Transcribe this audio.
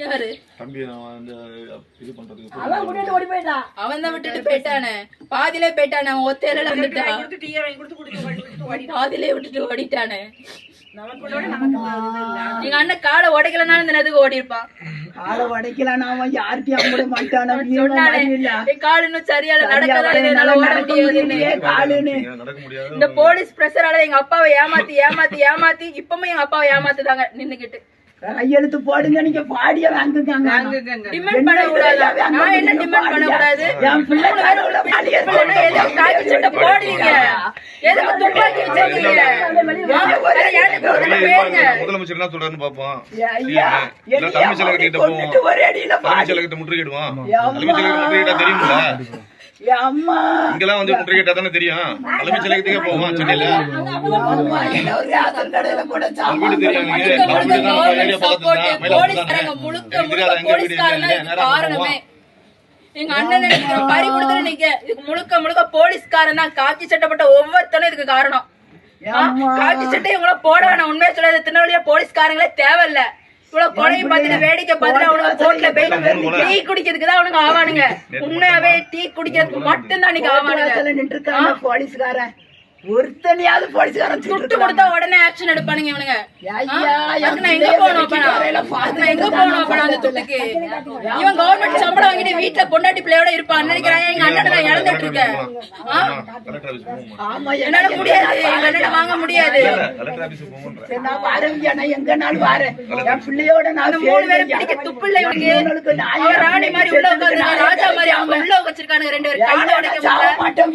யாரு? தம்பி நான் வந்து இது பண்றதுக்கு அவன் கூட்டிட்டு ஓடி போயிட்டான். அவன் தான் விட்டுட்டு போயிட்டானே. பாதியிலே போயிட்டானே அவன் ஒத்தையில வந்துட்டான். கொடுத்து டீயை வாங்கி கொடுத்து குடிச்சு ஓடி விட்டுட்டு ஓடி பாதியிலே விட்டுட்டு ஓடிட்டானே. நமக்கு கூட நமக்கு இது இல்ல. எங்க அண்ணன் காலை உடைக்கலனாலும் இந்த நேரத்துக்கு ஓடி இருப்பான் அவன் யார்கிட்டயும் அம்பட மாட்டான். சொன்னானே. என் கால் இன்னும் சரியால சரியா நடக்கதான் வரைய என்னால ஓட நடக்க முடியாதுன்னு முடியலையே, காலுன்னு. நடக்க முடியாது இந்த போலீஸ் பிரஷரால எங்க அப்பாவை ஏமாத்தி ஏமாத்தி ஏமாத்தி இப்பவும் எங்க அப்பாவை ஏமாத்துதாங்க நின்னுகிட்டு கையெழுத்து போடுங்க நீங்க பாடிய வாங்குங்க டிமாண்ட் பண்ண கூடாது? நான் என்ன டிமாண்ட் பண்ண கூடாது? என் பிள்ளை கருவுல பாடிய எதுக்கு காக்கி சட்டை போடுவீங்க எதுக்கு துப்பாக்கி வச்சிருக்கீங்க? முதலமைச்சர் என்ன சொல்றாருன்னு பாப்போம் தலைமைச் செயலகத்திட்ட கொண்டுட்டு போவோம். தலைமைச் முற்றுகையிடுவோம். அம்மா. தலைமைச் செயலகத்தை முற்றுகையிட்டா தெரியுமில்ல? இங்கெல்லாம் வந்து தானே தெரியும். தலைமைச் செயலகத்துக்கே போவோம் சென்னையில? வீடு தெரியும் நீங்க எங்க அண்ணன் பறி நிக்க. இதுக்கு முழுக்க முழுக்க போலீஸ்காரன் தான். காக்கி சட்டப்பட்ட ஒவ்வொருத்தனும் இதுக்கு காரணம். காக்கி சட்டை இவ்வளவு போட வேணாம். உண்மையை சொல்லாத திருநெல்வேலியில போலீஸ்காரங்களே தேவையில்ல. இவ்வளவு கொலையும் பார்த்துட்டு வேடிக்கை பார்த்துட்டு அவனுக்கு கோர்ட்ல போய் டீ குடிக்கிறதுக்கு தான் அவனுக்கு ஆவானுங்க. உண்மையாவே டீ குடிக்கிறதுக்கு மட்டும்தான் அன்னைக்கு ஆவானுங்க. போலீஸ்காரன். ஒருத்தனையாவது போலீஸ்காரன் சுட்டு கொடுத்தா உடனே ஆக்ஷன் எடுப்பானுங்க இவனுங்க. ஐயா, எங்க நான் எங்க நான் அந்த துட்டுக்கு? இவன் கவர்மெண்ட் சம்பளம் வாங்கிட்டு வீட்டுல பொண்டாட்டி பிள்ளையோட இருப்பான் நினைக்கிறேன்? எங்க அண்ணனை நான் இழந்துட்டு இருக்கேன்? என்னால முடியாது. எங்க அண்ணனை வாங்க முடியாது. நான் வரேங்க நான் எங்கனாலும் வரேன்? என் பிள்ளையோட நான் மூணு பேரும் பிடிக்க துப்பில்லை இவனுக்கு. ராணி மாதிரி உள்ள உட்காந்து ராஜா மாதிரி அவங்க உள்ள வச்சிருக்கானுங்க ரெண்டு பேரும். காலை உடைக்க மாட்டோம்